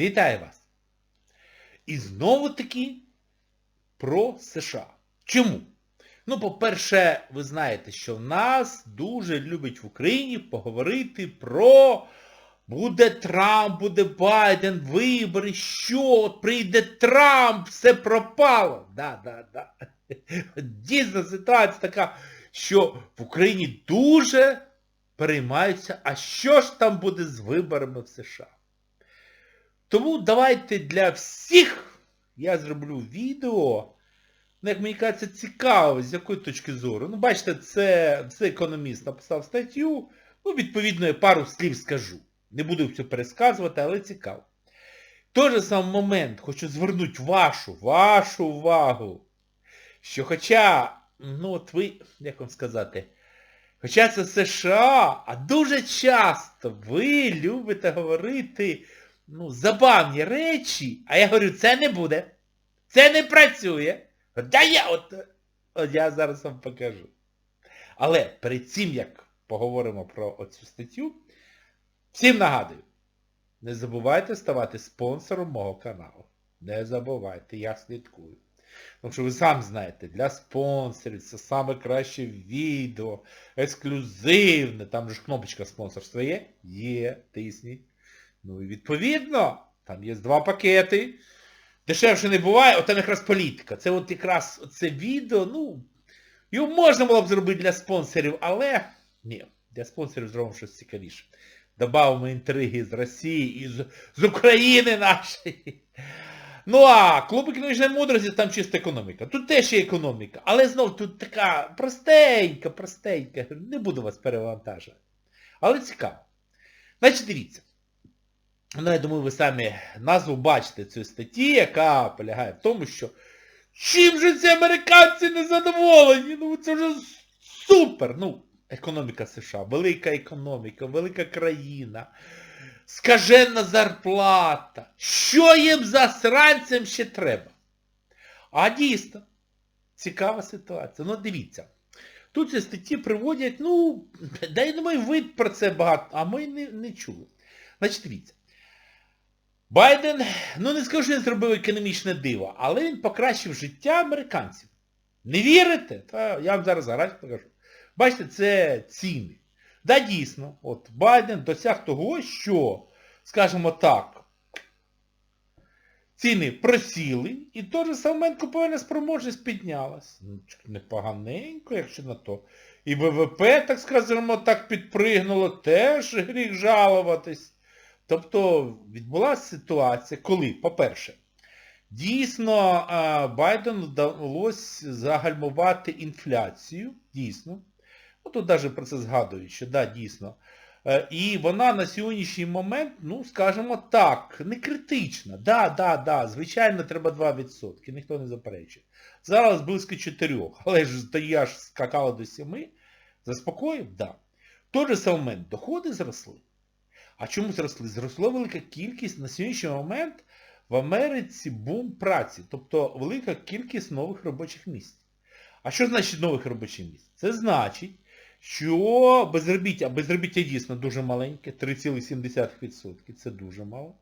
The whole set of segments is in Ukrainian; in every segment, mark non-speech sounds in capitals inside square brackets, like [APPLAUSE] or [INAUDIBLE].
Вітаю вас! І знову таки про США. Чому? Ну, по-перше, ви знаєте, що в нас дуже любять в Україні поговорити про буде Трамп, буде Байден, вибори, що, от прийде Трамп, все пропало. Да, да, да. Дійсно ситуація така, що в Україні дуже переймаються, а що ж там буде з виборами в США. Тому давайте для всіх я зроблю відео, ну, як мені кажеться, цікаво, з якої точки зору. Ну, бачите, це, це економіст написав статтю, ну, відповідно, я пару слів скажу. Не буду все пересказувати, але цікаво. Той же самий момент хочу звернути вашу, вашу увагу, що хоча, ну от ви, як вам сказати, хоча це США, а дуже часто ви любите говорити ну, забавні речі, а я говорю, це не буде. Це не працює. Да я от, от я зараз вам покажу. Але перед цим, як поговоримо про оцю статтю, всім нагадую, не забувайте ставати спонсором мого каналу. Не забувайте, я слідкую. Тому що ви самі знаєте, для спонсорів це саме краще відео, ексклюзивне, там же кнопочка спонсорства є? Є, тисніть. Ну і відповідно, там є два пакети. Дешевше не буває, от там якраз політика. Це от якраз це відео, ну, його можна було б зробити для спонсорів, але ні, для спонсорів зробимо щось цікавіше. Добавимо інтриги з Росії і з, з України нашої. Ну а клуби книжної мудрості там чиста економіка. Тут теж є економіка. Але знов тут така простенька, простенька. Не буду вас перевантажувати. Але цікаво. Значить, дивіться. Ну, я думаю, ви самі назву бачите цієї статті, яка полягає в тому, що чим же ці американці не задоволені? Ну це вже супер. Ну, економіка США, велика економіка, велика країна, скажена зарплата. Що їм засранцям ще треба? А дійсно, цікава ситуація. Ну, дивіться. Тут ці статті приводять, ну, да я думаю, ви про це багато, а ми не, не чули. Значить, дивіться. Байден, ну не скажу, що він зробив економічне диво, але він покращив життя американців. Не вірите? Та я вам зараз гараж покажу. Бачите, це ціни. Да, дійсно, от Байден досяг того, що, скажімо так, ціни просіли, і той же момент купівельна спроможність піднялась. Ну, непоганенько, якщо на то. І ВВП, так скажімо, так підпригнуло, теж гріх жалуватись. Тобто відбулася ситуація, коли, по-перше, дійсно Байдену вдалося загальмувати інфляцію, дійсно. Тут навіть про це згадують, що да, дійсно. Е, і вона на сьогоднішній момент, ну, скажімо так, не критична. Да, да, да, звичайно, треба 2%, ніхто не заперечує. Зараз близько 4, але ж то я ж скакала до 7, заспокоїв? Да. Той же момент доходи зросли. А чому зросли? Зросла велика кількість на сьогоднішній момент в Америці бум праці, тобто велика кількість нових робочих місць. А що значить нових робочих місць? Це значить, що безробіття, безробіття дійсно дуже маленьке, 3,7%, це дуже мало.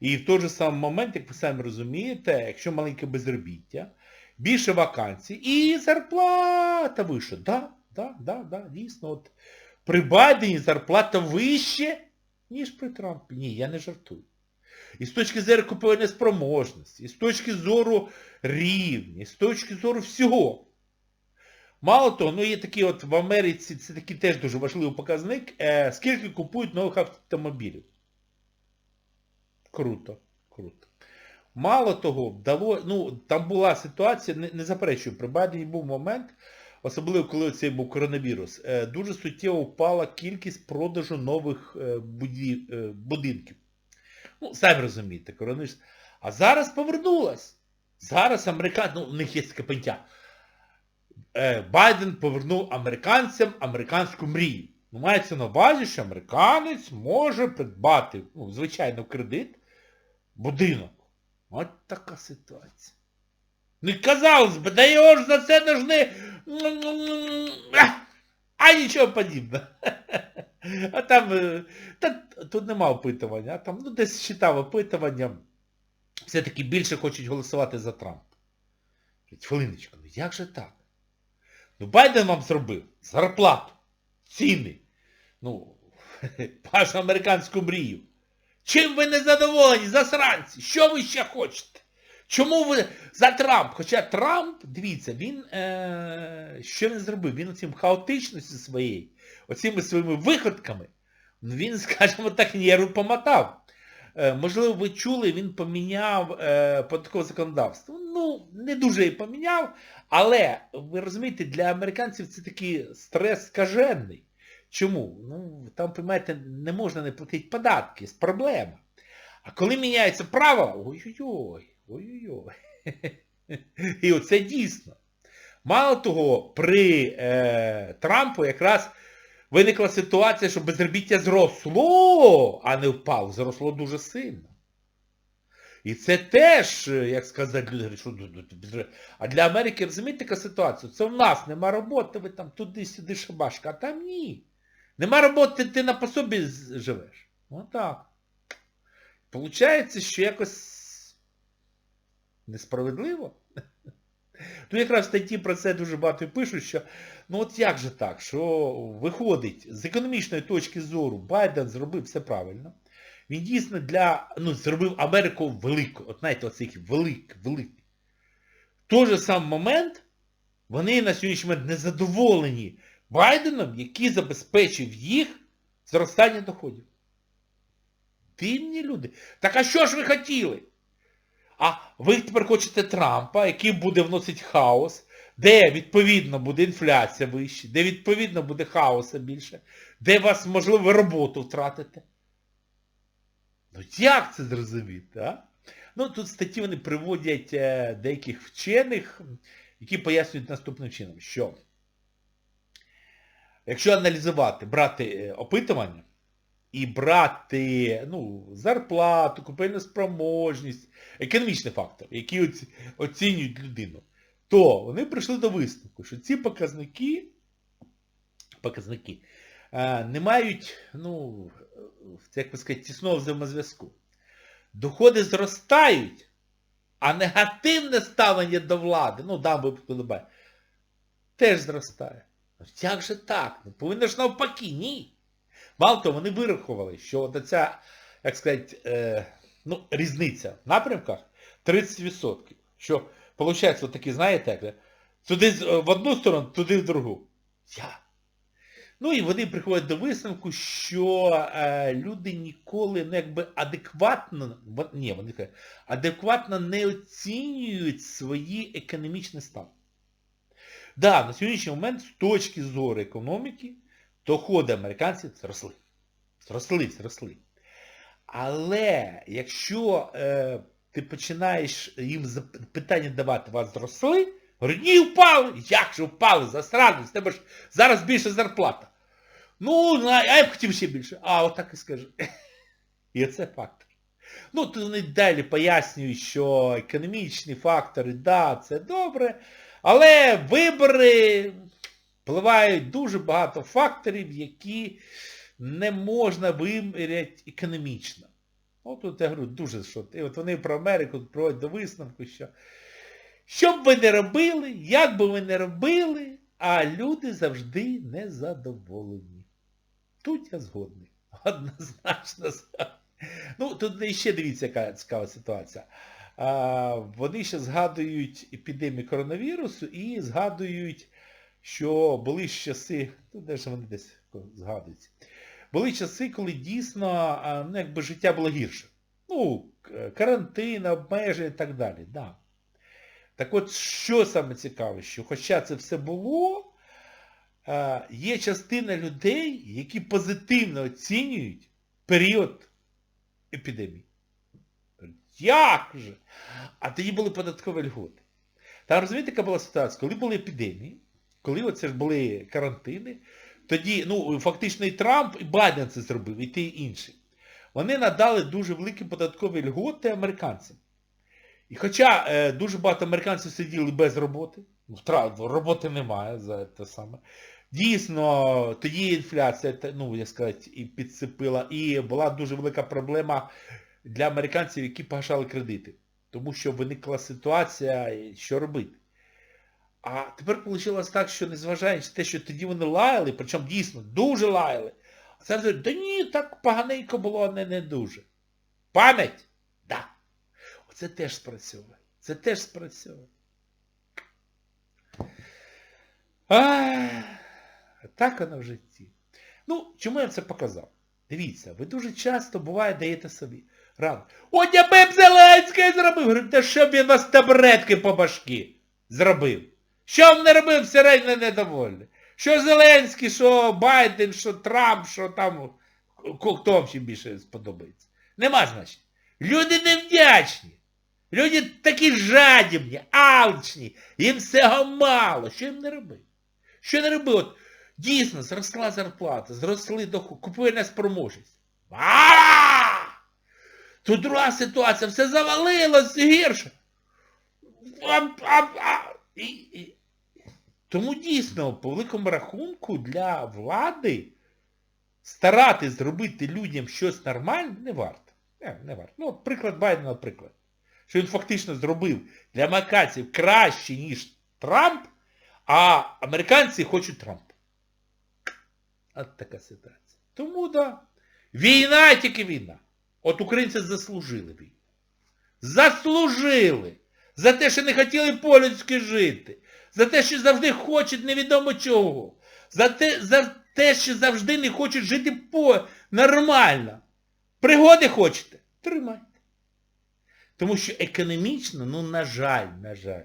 І в той же самий момент, як ви самі розумієте, якщо маленьке безробіття, більше вакансій і зарплата вища. Да, да, да, да, дійсно. От При Байдені зарплата вище, ніж при Трампі. Ні, я не жартую. І з точки зору купівельної спроможності, і з точки зору рівня, і з точки зору всього. Мало того, ну є такі от в Америці, це такий теж дуже важливий показник, е, скільки купують нових автомобілів. Круто, круто. Мало того, вдало, ну, там була ситуація, не, не заперечую, при Байдені був момент, особливо коли цей був коронавірус, е, дуже суттєво впала кількість продажу нових е, е, будинків. Ну, самі розумієте, коронавірус. А зараз повернулась. Зараз американці, ну, у них є таке поняття. Байден повернув американцям американську мрію. Ну, мається на увазі, що американець може придбати, ну, звичайно, кредит, будинок. От така ситуація. Ну казалось би, да його ж за це должны... А нічого подібного. А там, е, та, тут нема опитування, а там, ну десь читав опитування, все-таки більше хочуть голосувати за Трампа. Хвилиночку, ну як же так? Ну Байден вам зробив зарплату, ціни, ну, [LAUGHS] вашу американську мрію. Чим ви не задоволені, засранці? Що ви ще хочете? Чому ви за Трамп? Хоча Трамп, дивіться, він е, що він зробив? Він оцім хаотичністю своєї, оцими своїми виходками, ну, він, [LAUGHS] скажімо так, нерву помотав. Е, можливо, ви чули, він поміняв е, податкове законодавство. Ну, не дуже і поміняв, але, ви розумієте, для американців це такий стрес скажений. Чому? Ну, там, розумієте, не можна не платити податки, проблема. А коли міняється правила, ой-ой-ой, ой-ой-ой. [LAUGHS] І оце дійсно. Мало того, при е, Трампу якраз виникла ситуація, що безробіття зросло, а не впало. Зросло дуже сильно. І це теж, е, як сказати, люди що ну, ну, а для Америки, розумієте, така ситуація? Це в нас нема роботи, ви там туди-сюди шабашка, а там ні. Нема роботи, ти на пособі живеш. Отак. Получається, що якось несправедливо. [LAUGHS] Тут якраз в статті про це дуже багато пишуть, що ну от як же так, що виходить, з економічної точки зору Байден зробив все правильно. Він дійсно для, ну, зробив Америку велику. От знаєте, оцей великий, великий. В той же сам момент вони на сьогоднішній момент незадоволені Байденом, який забезпечив їх зростання доходів. Дивні люди. Так а що ж ви хотіли? А ви тепер хочете Трампа, який буде вносити хаос, де відповідно буде інфляція вища, де відповідно буде хаоса більше, де вас, можливо, роботу втратите. Ну як це зрозуміти, а? Ну тут статті вони приводять е, деяких вчених, які пояснюють наступним чином, що якщо аналізувати, брати е, опитування і брати ну, зарплату, купельну спроможність, економічний фактор, оці- оцінюють людину, то вони прийшли до висновку, що ці показники, показники е, не мають, ну, як би сказати, тісного взаємозв'язку. Доходи зростають, а негативне ставлення до влади, ну, дам випадку до теж зростає. Ну, Як же так? Ну, повинно ж навпаки, ні. Мало того, вони вирахували, що оця, як сказати, е, ну, різниця в напрямках 30%. Що, виходить, такі, знаєте, як, туди в одну сторону, туди в другу. Я. Ну і вони приходять до висновку, що е, люди ніколи ну, якби адекватно, ні, вони кажуть, адекватно не оцінюють свої економічні стан. Да, на сьогоднішній момент з точки зору економіки доходи американців зросли. Зросли, зросли. Але якщо е, ти починаєш їм питання давати, вас зросли, говорять, ні, впали. Як же впали? Засранець, в тебе ж зараз більше зарплата. Ну, а я б хотів ще більше. А, отак і скажу. І це фактор. Ну, тут вони далі пояснюють, що економічні фактори, да, це добре, але вибори впливають дуже багато факторів, які не можна виміряти економічно. От тут я говорю, дуже що. І от вони про Америку проводять до висновку, що що б ви не робили, як би ви не робили, а люди завжди незадоволені. Тут я згодний. [LAUGHS] Однозначно. згодний. Ну, тут ще дивіться, яка цікава ситуація. А, вони ще згадують епідемію коронавірусу і згадують, що були часи, ну де ж вони десь згадуються, були часи, коли дійсно ну, якби життя було гірше. Ну, карантин, обмеження і так далі. Да. Так от, що саме цікаве, що хоча це все було, є частина людей, які позитивно оцінюють період епідемії. Як же? А тоді були податкові льготи. Там розумієте, яка була ситуація? Коли були епідемії, коли оце ж були карантини, тоді, ну, фактично і Трамп, і Байден це зробив, і ті інші. Вони надали дуже великі податкові льготи американцям. І хоча е, дуже багато американців сиділи без роботи, втрат, роботи немає за те саме. Дійсно, тоді інфляція, ну, як сказати, і підсипила, і була дуже велика проблема для американців, які погашали кредити. Тому що виникла ситуація, що робити. А тепер вийшло так, що незважаючи на те, що тоді вони лаяли, причому дійсно дуже лаяли, а зараз говорять, да ні, так поганенько було, а не, не дуже. Пам'ять? Да. Оце теж спрацьовує. Це теж спрацьовує. Ах, так воно в житті. Ну, чому я це показав? Дивіться, ви дуже часто, буває, даєте собі раду. От я б Зеленський зробив. Говорю, та що б він вас табуретки по башки зробив? Що він не робив все рівно недовольний? Що Зеленський, що Байден, що Трамп, що там, хто ще більше сподобається? Нема значення. Люди невдячні. Люди такі жадібні, алчні, їм всього мало. Що їм не робив? Що не робив? От, дійсно, зросла зарплата, зросли доходи, купує неспроможність. А! Тут друга ситуація, все завалилось гірше. А, а, а, і, і. Тому дійсно, по великому рахунку, для влади старати зробити людям щось нормальне не варто. Не, не варто. Ну, приклад Байдена, наприклад. Що він фактично зробив для американців краще, ніж Трамп, а американці хочуть Трампа. От така ситуація. Тому, да. Війна тільки війна. От українці заслужили війну. Заслужили. За те, що не хотіли по-людськи жити. За те, що завжди хочуть невідомо чого. За те, за те, що завжди не хочуть жити по нормально. Пригоди хочете? Тримайте. Тому що економічно, ну, на жаль, на жаль.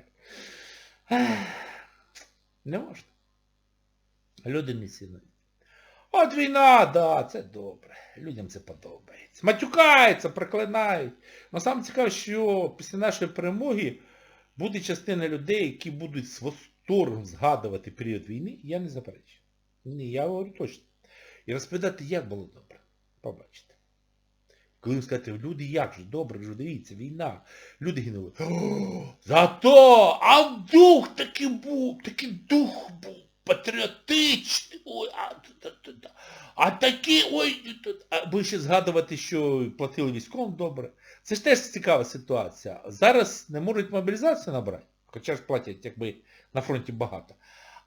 Не можна. Люди не цінують. От війна, да, це добре. Людям це подобається. Матюкаються, проклинають. Но саме цікаве, що після нашої перемоги буде частина людей, які будуть з восторгом згадувати період війни, я не заперечую. Ні, я говорю точно. І розповідати, як було добре. Побачите. Коли ви скажете, люди як же, добре ж, дивіться, війна. Люди гинули. Зато, а дух такий був, такий дух був, патріотичний. А, та, та, та, а такі, ой, ви ще згадувати, що платили військовим добре. Це ж теж цікава ситуація. Зараз не можуть мобілізацію набрати, хоча ж платять, якби на фронті багато.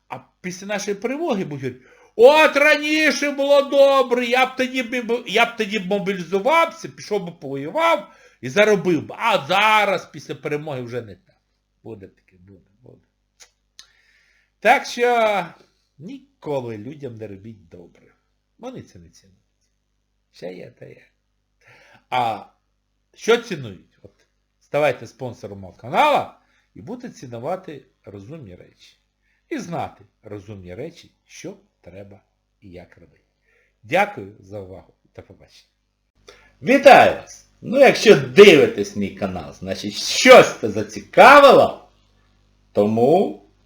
А після нашої перемоги будуть от раніше було добре, я б тоді, я б тоді мобілізувався, пішов би повоював і заробив би. А зараз після перемоги вже не так. Буде таке, буде. Так що ніколи людям не робіть добре. Вони це не цінують. Ще є, та є. А що цінують? От ставайте спонсором мого каналу і будете цінувати розумні речі. І знати розумні речі, що треба і як робити. Дякую за увагу. До побачення. Вітаю вас! Ну, якщо дивитесь мій канал, значить щось це зацікавило, тому